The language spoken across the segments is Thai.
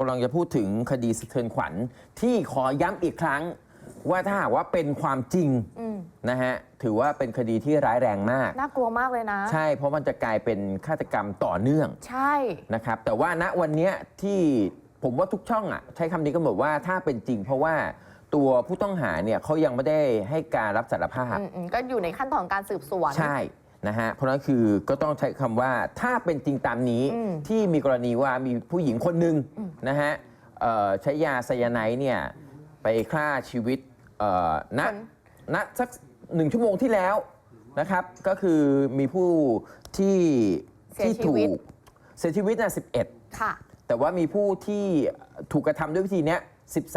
กำลังจะพูดถึงคดีสะเทือนขวัญที่ขอย้ำอีกครั้ง ว่าถ้าหากว่าเป็นความจริงอืมนะฮะถือว่าเป็นคดีที่ร้ายแรงมาก น่ากลัวมากเลยนะ ใช่เพราะมันจะกลายเป็นฆาตกรรมต่อเนื่องใช่นะครับ แต่ว่าณวันเนี้ยที่ผมว่าทุกช่องอะใช้คำนี้กันหมดว่าถ้าเป็นจริง เพราะว่าตัวผู้ต้องหาเนี่ยเขายังไม่ได้ให้การรับสารภาพ อืมอืมก็อยู่ในขั้นตอนของการสืบสวน ใช่ นะฮะเพราะฉะนั้นคือก็ต้องใช้คำว่าถ้าเป็นจริงตามนี้อืม ที่มีกรณีว่ามีผู้หญิงคนหนึ่งอืมนะฮะเอ่อใช้ยาไซยาไนด์เนี่ยไปฆ่าชีวิตเอ่อณคนณสักหนึ่งชั่วโมงที่แล้วนะครับ ก็คือมีผู้ที่เสียที่ชีถูวิต กเสียชีวิตนะ11 ค่ะ แต่ว่ามีผู้ที่ถูกกระทำด้วยวิธีเนี้ย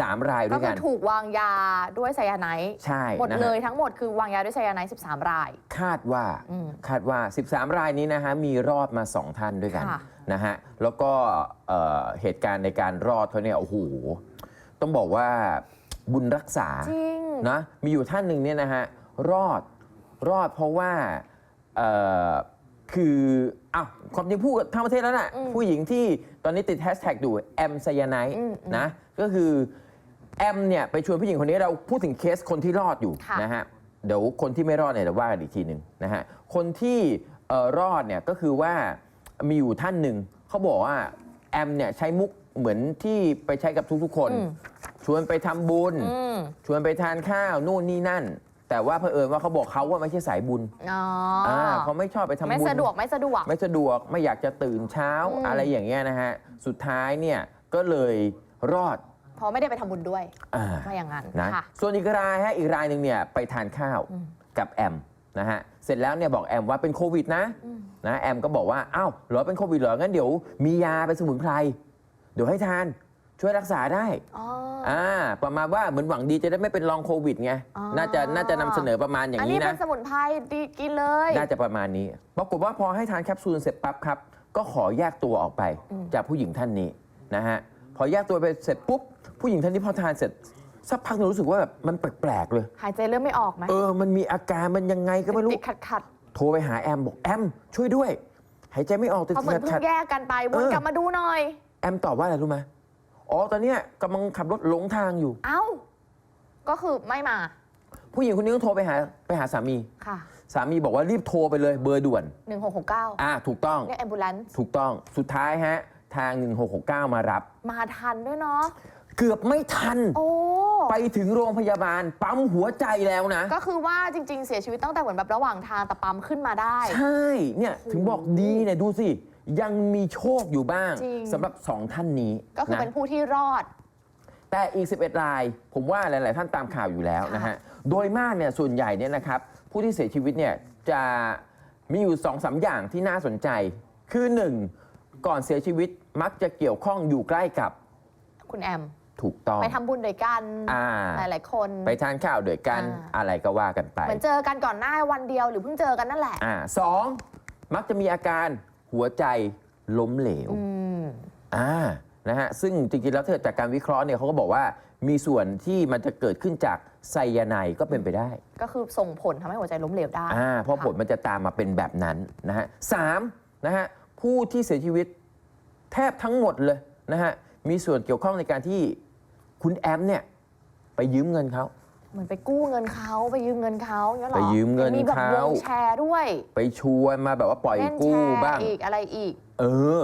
13 รายด้ก็วยคืกัอน ถูกวางยาด้วยไซยาไนด์ใช่หมดนะฮะเลยทั้งหมดคือวางยาด้วยไซยาไนด์13 ราย คาดว่า อืม คาดว่า 13 รายนี้นะฮะ มีรอดมา 2 ท่านด้วยกันค่ะ นะฮะ แล้วก็เอ่อเหตุการณ์ในการรอดเขาเนี่ย โอ้โห ต้องบอกว่าบุญรักษา จริง นะ มีอยู่ท่านหนึ่งเนี่ยนะฮะ รอด รอดเพราะว่าเอ่อคืออ้าวความจริงพูดกับทั้งประเทศแล้วน่ะ อืมผู้หญิงที่ ตอนนี้ติดแฮชแท็กดูแอมไซยาไนอืมอืมนะ ก็คือแอมเนี่ยไปชวนผู้หญิงคนนี้เราพูดถึงเคสคนที่รอดอยู่ค่ะนะฮะเดี๋ยวคนที่ไม่รอดเนี่ยเดี๋ยวว่ากันอีกทีหนึ่งนะฮะคนที่เอ่อรอดเนี่ยก็คือว่ามีอยู่ท่านหนึ่งเขาบอกว่าแอมเนี่ยใช้มุกเหมือนที่ไปใช้กับทุกๆคนอืมชวนไปทำบุญอืมชวนไปทานข้าวนู่นนี่นั่น แต่ว่าเผอิญว่าเขาบอกเขาว่าไม่ใช่สายบุญอ๋อออ่าเขาไม่ชอบไปทำบุญ ไม่สะดวกไม่สะดวก ไม่สะดวกไม่อยากจะตื่นเช้าอืม อะไรอย่างเงี้ยนะฮะ สุดท้ายเนี่ยก็เลยรอดเพราะไม่ได้ไปทำบุญด้วยอ่าว่าอย่างนั้นนะค่ะส่วนอีกรายฮะอีกรายหนึ่งเนี่ยไปทานข้าวอืมกับแอมนะฮะเสร็จแล้วเนี่ยบอกแอมว่าเป็นโควิดนะ อืมนะแอมก็บอกว่า อ้าวเหรอเป็นโควิดเหรองั้นเดี๋ยวมียาเป็นสมุนไพร เดี๋ยวให้ทาน ช่วยรักษาได้อ๋ออ่าประมาณว่าเหมือนหวังดีจะได้ไม่เป็นลองโควิดไงอ๋อ น่าจะน่าจะนำเสนอประมาณอย่างอันนี้นี้เป็นะ นสมุนไพรดีกินเลย น่าจะประมาณนี้ ปรากฏว่าพอให้ทานแคปซูลเสร็จปั๊บครับ ก็ขอแยกตัวออกไปอืมจากผู้หญิงท่านนี้นะฮะ พอแยกตัวไปเสร็จปุ๊บ ผู้หญิงท่านนี้พอทานเสร็จ สักพักหนึงรู้สึกว่าแบบมันแปลกๆเลย หายใจเริ่มไม่ออกไหมเออ มันมีอาการมันยังไงก็ไม่รู้ ติดขัดขัดโทรไปหาแอมบอกแอมช่วยด้วย หายใจไม่ออกติดเขาเหมือนขัเพิ่ดงแยกกันไปวนเออกลับมาดูหน่อยแอมตอบว่าอะไรรู้ไหม อ๋อตอนเนี้ยกำลังขับรถหลงทางอยู่ เอ้า ก็คือไม่มา ผู้หญิงคนนี้ก็โทรไปหาไปหาสามี ค่ะ สามีบอกว่ารีบโทรไปเลยเบอร์ด่วน 1669 อ่าถูกต้อง เรียกแอมบูเลนซ์ถูกต้อง สุดท้ายฮะ ทาง 1669 มารับ มาทันด้วยเนาะ เกือบไม่ทัน โอ้ ไปถึงโรงพยาบาล ปั๊มหัวใจแล้วนะ ก็คือว่าจริง ๆ เสียชีวิตตั้งแต่เหมือนแบบระหว่างทางแต่ปั๊มขึ้นมาได้ ใช่ เนี่ย ถึงบอกดีเนี่ยดูสิ ยังมีโชคอยู่บ้างจริง สำหรับสองท่านนี้ก็คือนะเป็นผู้ที่รอด แต่อีก 11 ราย ผมว่าหลาย ๆ ท่านตามข่าวอยู่แล้วนะฮะโดยมากเนี่ยส่วนใหญ่เนี่ยนะครับผู้ที่เสียชีวิตเนี่ยจะมีอยู่2อสาอย่างที่น่าสนใจ คือ 1. ก่อนเสียชีวิตมักจะเกี่ยวข้องอยู่ใกล้กับคุณแอม ถูกต้องไปทำบุญด้วยกันอ่าหลายๆคน ไปทานข้าวด้วยกันอ่า อะไรก็ว่ากันไป เหมือนเจอกันก่อนหน้าวันเดียวหรือเพิ่งเจอกันนั่นแหละ อ่าสองมักจะมีอาการ หัวใจล้มเหลวอืมอ่านะฮะซึ่งจริงๆแล้วเธอจากการวิเคราะห์เนี่ยเขาก็บอกว่ามีส่วนที่มันจะเกิดขึ้นจากไซยาไนด์ก็เป็นไปได้ ก็คือส่งผลทำให้หัวใจล้มเหลวได้อ่าเพราะผลมันจะตามมาเป็นแบบนั้นนะฮะสามนะฮะผู้ที่เสียชีวิตแทบทั้งหมดเลยนะฮะมีส่วนเกี่ยวข้องในการที่คุณแอมเนี่ยไปยืมเงินเขา เหมือนไปกู้เงินเขาไปยืมเงินเขาเนี่ยหรอไปยืมเงินมีแบบเขา วงแชร์ด้วยไปชวนมาแบบว่าปล่อยเล่นแชกู้ร์บ้าง อีกอะไรอีก เออ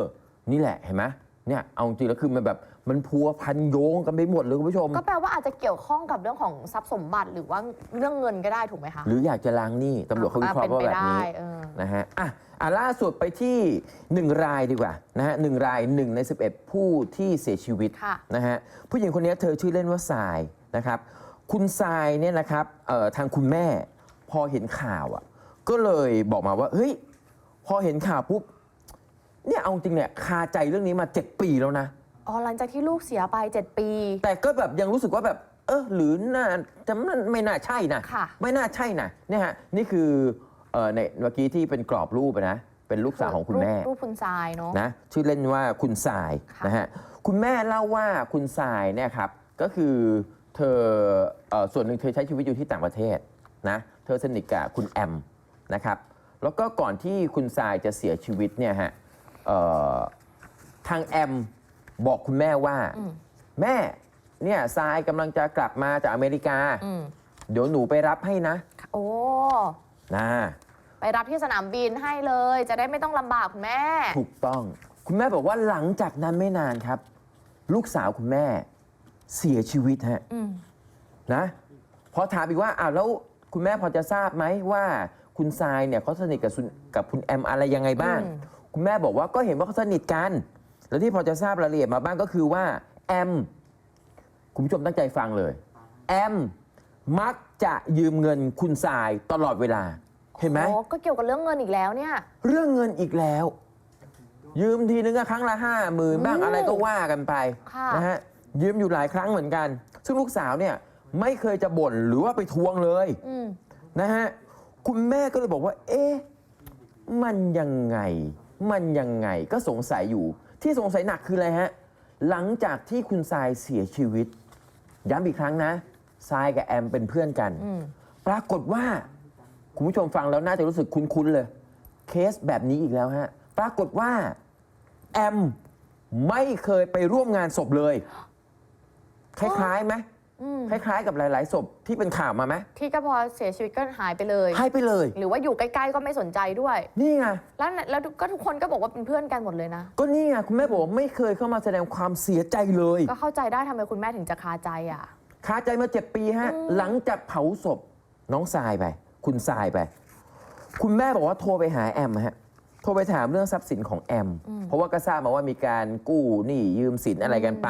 นี่แหละเห็นไหมเนี่ยเอาจริงแล้วคือมันแบบมันพัวพันโยงกันไปหมดเลยคุณผู้ชม ก็แปลว่าอาจจะเกี่ยวข้องกับเรื่องของทรัพย์สมบัติหรือว่าเรื่องเงินก็ได้ถูกไหมคะหรืออยากจะล้างหนี้ตำรวจเขาวิเคราะห์ว่าแบบนี้เป็ไปได้เออ นะฮะอะอะล่าสุดไปที่ 1 รายดีกว่านะฮะหนึ่งราย 1 ใน 11 ผู้ที่เสียชีวิตค่ะ นะฮะผู้หญิงคนนี้เธอชื่อเล่นว่าทรายนะครับ คุณทรายเนี่ยนะครับเอ่อทางคุณแม่พอเห็นข่าวอะก็เลยบอกมาว่าเฮ้ยพอเห็นข่าวปุ๊บเนี่ยเอาจริงเนี่ยคาใจเรื่องนี้มา 7 ปีแล้วนะอ๋อหลังจากที่ลูกเสียไป 7 ปี แต่ก็แบบยังรู้สึกว่าแบบ เออหรือน่าจะไม่ไม่น่าใช่นะค่ะไม่น่าใช่นะเนี่ยฮะนี่คือเออในเมื่อกี้ที่เป็นกรอบรูปอะนะเป็นลูกสาวของคุณแม่รูปรูปคุณทรายเนาะนะชื่อเล่นว่าคุณทรายค่ะนะฮะคุณแม่เล่าว่าคุณทรายเนี่ยครับก็คือ เธอเออส่วนหนึ่งเธอใช้ชีวิตอยู่ที่ต่างประเทศนะเธอสนิทกับคุณแอมนะครับแล้วก็ก่อนที่คุณทรายจะเสียชีวิตเนี่ยฮะเอ่อทางแอมบอกคุณแม่ว่า อืมแม่เนี่ยทรายกำลังจะกลับมาจากอเมริกา อืมเดี๋ยวหนูไปรับให้นะโอ้ นะไปรับที่สนามบินให้เลย จะได้ไม่ต้องลำบากคุณแม่ ถูกต้อง คุณแม่บอกว่าหลังจากนั้นไม่นานครับ ลูกสาวคุณแม่ เสียชีวิตฮะอืมนะพอถามอีกว่าอ้าวแล้วคุณแม่พอจะทราบไหมว่าคุณทรายเนี่ยเขาสนิทกับซุนกับคุณแอมอะไรยังไงบ้างอืมคุณแม่บอกว่าก็เห็นว่าเขาสนิทกัน แล้วที่พอจะทราบรายละเอียดมาบ้างก็คือว่าแอมคุณผู้ชมตั้งใจฟังเลยแอมมักจะยืมเงินคุณทรายตลอดเวลาเห็นไหมโอ้ก็เกี่ยวกับเรื่องเงินอีกแล้วเนี่ย เรื่องเงินอีกแล้ว ยืมทีนึงก็ครั้งละห้าหมื่นบ้างอืมอะไรก็ว่ากันไปค่ะนะฮะ ยืมอยู่หลายครั้งเหมือนกัน ซึ่งลูกสาวเนี่ยไม่เคยจะบ่นหรือว่าไปทวงเลยอืมนะฮะคุณแม่ก็เลยบอกว่า เอ๊ะมันยังไง มันยังไงก็สงสัยอยู่ ที่สงสัยหนักคืออะไรฮะ หลังจากที่คุณทรายเสียชีวิต ย้ำอีกครั้งนะทรายกับแอมเป็นเพื่อนกัน อืมปรากฏว่า คุณผู้ชมฟังแล้วน่าจะรู้สึกคุ้นๆเลย เคสแบบนี้อีกแล้วฮะ ปรากฏว่า แอมไม่เคยไปร่วมงานศพเลย คล้ายๆไหมอืมคล้าย ๆ กับหลาย ๆ ศพที่เป็นข่าวมาไหมที่ก็พอเสียชีวิตก็หายไปเลยให้ไปเลย หรือว่าอยู่ใกล้ๆก็ไม่สนใจด้วย นี่ไง แล้วแล้วก็ทุกคนก็บอกว่าเป็นเพื่อนกันหมดเลยนะ ก็นี่ไงคุณแม่บอกว่าไม่เคยเข้ามาแสดงความเสียใจเลย ก็เข้าใจได้ทำไมคุณแม่ถึงจะคาใจอะ คาใจมาเจ็ดปีฮะ อืม หลังจากเผาศพน้องทรายไป คุณทรายไป คุณแม่บอกว่าโทรไปหาแอมฮะ โทรไปถามเรื่องทรัพย์สินของแอม เพราะว่าก็ทราบมาว่ามีการกู้หนี้ยืมสินอะไรกันไป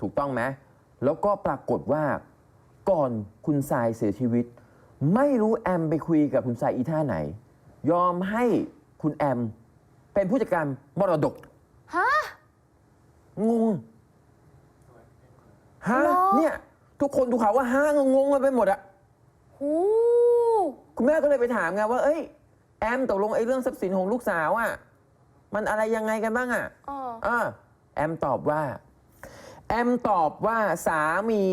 ถูกต้องไหม แล้วก็ปรากฏว่าก่อนคุณทรายเสียชีวิต ไม่รู้แอมไปคุยกับคุณทรายอีท่าไหน ยอมให้คุณแอม เป็นผู้จัดการมรดกฮะ งงฮะเหรอ เนี่ย ทุกคนดูข่าวว่าฮะงงๆกันไปหมดอะหูคุณแม่ก็เลยไปถามไงว่า เอ้ย แอมตกลงไอ้เรื่องทรัพย์สินของลูกสาวอะมันอะไรยังไงกันบ้างอะ เอออ่าแอมตอบว่า แอมตอบว่าสามี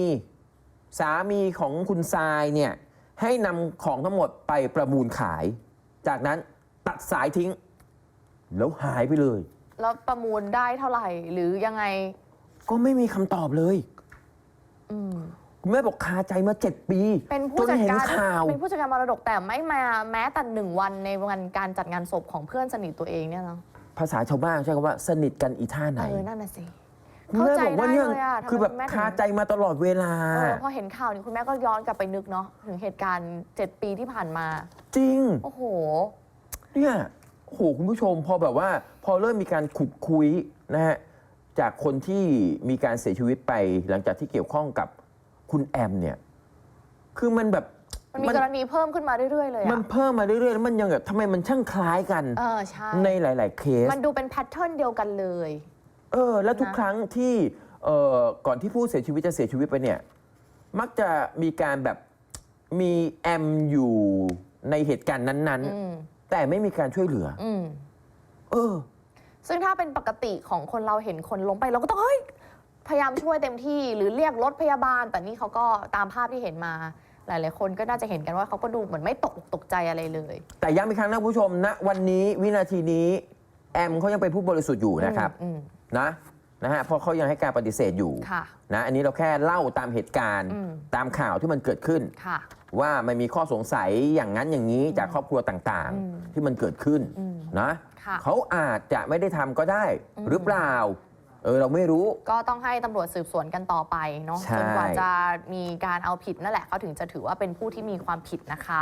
สามีของคุณทรายเนี่ยให้นำของทั้งหมดไปประมูลขาย จากนั้นตัดสายทิ้ง แล้วหายไปเลย แล้วประมูลได้เท่าไหร่หรือยังไง ก็ไม่มีคำตอบเลยอืม คุณแม่บอกคาใจมาเจ็ดปีเป็นผู้จัดจนเห็นการข่าว เป็นผู้จัดการมรดกแต่ไม่มาแม้แต่หนึ่งวันในวันการจัดงานศพของเพื่อนสนิทตัวเองเนี่ยเนาะภาษาชาวบ้านใช้คำว่าสนิทกันอีท่าไหน เออนั่นน่ะสิ คุณแม่บอกว่าเนี่ยเข้าใจได้เลยอะทำไมคือแบบคุณแม่ถึง คาใจมาตลอดเวลา เออพอเห็นข่าวนี้คุณแม่ก็ย้อนกลับไปนึกเนาะถึงเหตุการณ์เจ็ดปีที่ผ่านมา จริง โอ้โห เนี่ยโอ้โหคุณผู้ชมพอแบบว่า พอเริ่มมีการขุดคุยนะฮะจากคนที่มีการเสียชีวิตไปหลังจากที่เกี่ยวข้องกับคุณแอมเนี่ย คือมันแบบมันมีกรณีเพิ่มขึ้นมาเรื่อย ๆ เลยมันอะเพิ่มมาเรื่อยๆแล้วมันยังแบบทำไมมันช่างคล้ายกัน เออใช่ ในหลาย ๆ เคส มันดูเป็นแพทเทิร์นเดียวกันเลย เออ แล้วทุกนะครั้งที่เอ่อก่อนที่ผู้เสียชีวิตจะเสียชีวิตไปเนี่ย มักจะมีการแบบมีแอมอยู่ในเหตุการณ์นั้นอืมๆ แต่ไม่มีการช่วยเหลือ อืมเออ ซึ่งถ้าเป็นปกติของคนเราเห็นคนล้มไปเราก็ต้องเฮ้ยพยายามช่วยเต็มที่หรือเรียกรถพยาบาล แต่นี่เขาก็ตามภาพที่เห็นมา หลาย ๆ คนก็น่าจะเห็นกันว่าเขาก็ดูเหมือนไม่ตกอกตกใจอะไรเลย แต่ย้ำอีกครั้งนะคุณผู้ชมณวันนี้วินาทีนี้ แอมเขายังเป็นผู้บริสุทธิ์อยู่นะครับ อืม นะนะฮะเพราะเขายังให้การปฏิเสธอยู่ค่ะนะอันนี้เราแค่เล่าตามเหตุการณ์ อืม ตามข่าวที่มันเกิดขึ้น ค่ะ ว่ามันมีข้อสงสัยอย่างนั้นอย่างนี้จากครอบครัวต่างอืม ๆ ที่มันเกิดขึ้นอืม นะค่ะ เขาอาจจะไม่ได้ทำก็ได้อืม หรือเปล่าเออเราไม่รู้ ก็ต้องให้ตำรวจสืบสวนกันต่อไปเนาะใช่ จนกว่าจะมีการเอาผิดนั่นแหละเขาถึงจะถือว่าเป็นผู้ที่มีความผิดนะคะ